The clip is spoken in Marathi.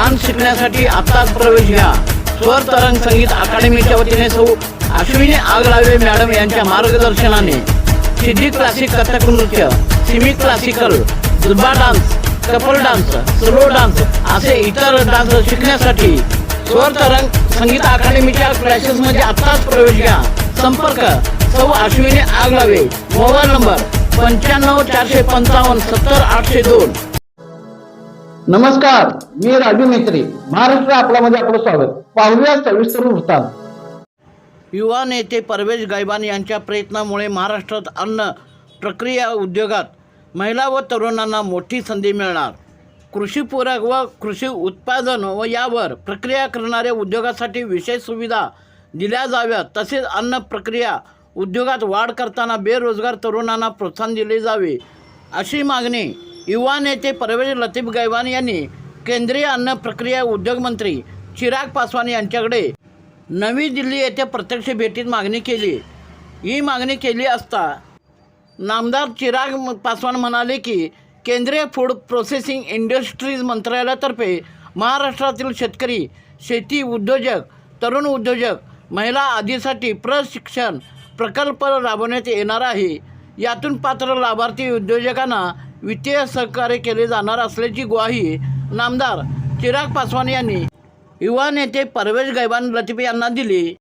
डान्स शिकण्यासाठी आत्ताच प्रवेश घ्या. स्वर तरंग संगीत अकादमीच्या वतीने सौ अश्विनी आगलावे मॅडम यांच्या मार्गदर्शनाने. सिद्धी क्लासिक कथक नृत्य Simi classical zumba dance couple dance slow dance असे इतर डान्स शिकण्यासाठी स्वर तरंग संगीत अकादमीच्या क्लासेसमध्ये आत्ताच प्रवेश घ्या. संपर्क सौ अश्विनी आगलावे मोबाईल नंबर पंच्याण्णव चारशे पंचावन्न सत्तर आठशे दोन. नमस्कार मी राजू मेत्री महाराष्ट्र आपल्यामध्ये आपलं स्वागत. पाहूया सविस्तर वृत्तांत. युवा नेते परवेश गायबान यांच्या प्रयत्नामुळे महाराष्ट्रात अन्न प्रक्रिया उद्योगात महिला व तरुणांना मोठी संधी मिळणार. कृषीपूरक व कृषी उत्पादन व यावर प्रक्रिया करणाऱ्या उद्योगासाठी विशेष सुविधा दिल्या जाव्यात. तसेच अन्न प्रक्रिया उद्योगात वाढ करताना बेरोजगार तरुणांना प्रोत्साहन दिले जावे अशी मागणी युवा नेते परवेश लतीफ गायवान यांनी केंद्रीय अन्न प्रक्रिया उद्योग मंत्री चिराग पासवान यांच्याकडे नवी दिल्ली येथे प्रत्यक्ष भेटीत मागणी केली. ही मागणी केली असता नामदार चिराग म- पासवान म्हणाले की केंद्रीय फूड प्रोसेसिंग इंडस्ट्रीज मंत्रालयातर्फे महाराष्ट्रातील शेतकरी शेती उद्योजक तरुण उद्योजक महिला आदीसाठी प्रशिक्षण प्रकल्प राबवण्यात येणार आहे. यातून पात्र लाभार्थी उद्योजकांना वित्तीय सहकार्य केले जाणार असल्याची ग्वाही नामदार चिराग पासवान यांनी युवा नेते परवेश गैबान लतीफ यांना दिली.